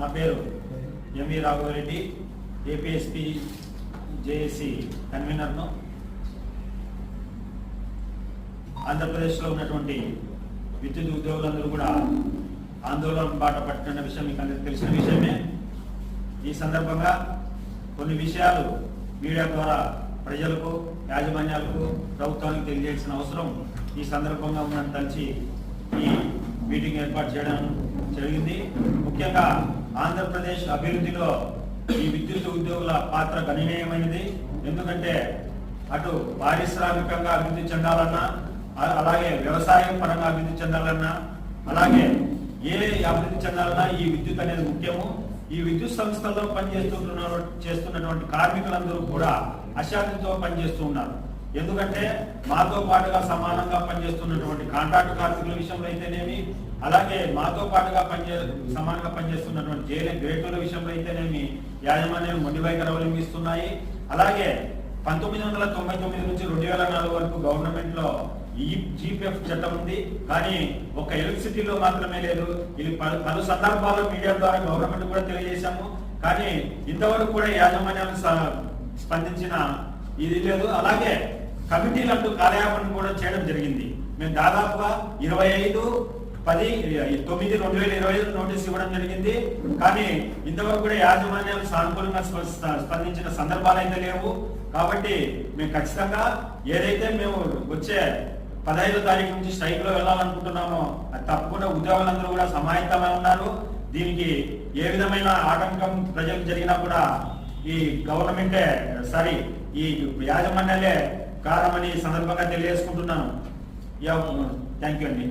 నా పేరు MV Raghavareddy APSP JAC కన్వీనర్ను. ఆంధ్రప్రదేశ్లో ఉన్నటువంటి విద్యుత్ ఉద్యోగులందరూ కూడా ఆందోళన బాట పట్టిన విషయం మీకు అందరికీ తెలిసిన విషయమే. ఈ సందర్భంగా కొన్ని విషయాలు మీడియా ద్వారా ప్రజలకు యాజమాన్యాలకు ప్రభుత్వానికి తెలియజేసిన అవసరం ఈ సందర్భంగా ఉన్నట్టు ఈ మీటింగ్ ఏర్పాటు చేయడం జరిగింది. ముఖ్యంగా ఆంధ్రప్రదేశ్ అభివృద్ధిలో ఈ విద్యుత్ ఉద్యోగుల పాత్ర గణనీయమైనది. ఎందుకంటే అటు పారిశ్రామికంగా అభివృద్ధి చెందాలన్నా అలాగే వ్యవసాయం పరంగా అభివృద్ధి చెందాలన్నా అలాగే ఏ అభివృద్ధి చెందాలన్నా ఈ విద్యుత్ అనేది ముఖ్యము. ఈ విద్యుత్ సంస్థల్లో పనిచేస్తున్న చేస్తున్నటువంటి కార్మికులందరూ కూడా అశాంతితో పనిచేస్తూ ఉన్నారు. ఎందుకంటే మాతో పాటుగా సమానంగా పనిచేస్తున్నటువంటి కాంట్రాక్ట్ కార్మికుల విషయంలో అయితేనేమి అలాగే మాతో పాటుగా పనిచే సమానంగా పనిచేస్తున్నటువంటి జైలు గ్రేటర్ల విషయంలో అయితేనేమి యాజమాన్యం మొండివైఖరి అవలంబిస్తున్నాయి అలాగే పంతొమ్మిది వందల తొంభై తొమ్మిది నుంచి రెండు వేల నాలుగు వరకు గవర్నమెంట్లో ఈ జీపీఎఫ్ చట్టం ఉంది. కానీ ఒక ఎలక్ట్రిసిటీలో మాత్రమే లేదు. ఇది పలు పలు సందర్భాల్లో మీడియా ద్వారా గవర్నమెంట్ కూడా తెలియజేశాము. కానీ ఇంతవరకు కూడా యాజమాన్యాలు స్పందించిన ఇది లేదు. అలాగే కమిటీలు అంటూ కార్యాపణ కూడా చేయడం జరిగింది. మేము దాదాపుగా ఇరవై ఐదు పది తొమ్మిది రెండు వేల ఇరవై ఐదు నోటీస్ ఇవ్వడం జరిగింది. కానీ ఇంతవరకు కూడా యాజమాన్యాలు సానుకూలంగా స్ప- స్పందించిన సందర్భాలు అయితే లేవు. కాబట్టి మేము ఖచ్చితంగా ఏదైతే మేము వచ్చే పదహైదో తారీఖు నుంచి స్ట్రైక్లో వెళ్ళాలనుకుంటున్నామో అది తప్పకుండా ఉద్యోగులందరూ కూడా సమాహితమై ఉన్నారు. దీనికి ఏ విధమైన ఆటంకం ప్రజలకు జరిగినా కూడా ఈ గవర్నమెంటే సారీ ఈ యాజమాన్యాలే కారణమని సందర్భంగా తెలియజేసుకుంటున్నాను. థ్యాంక్ యూ అండి.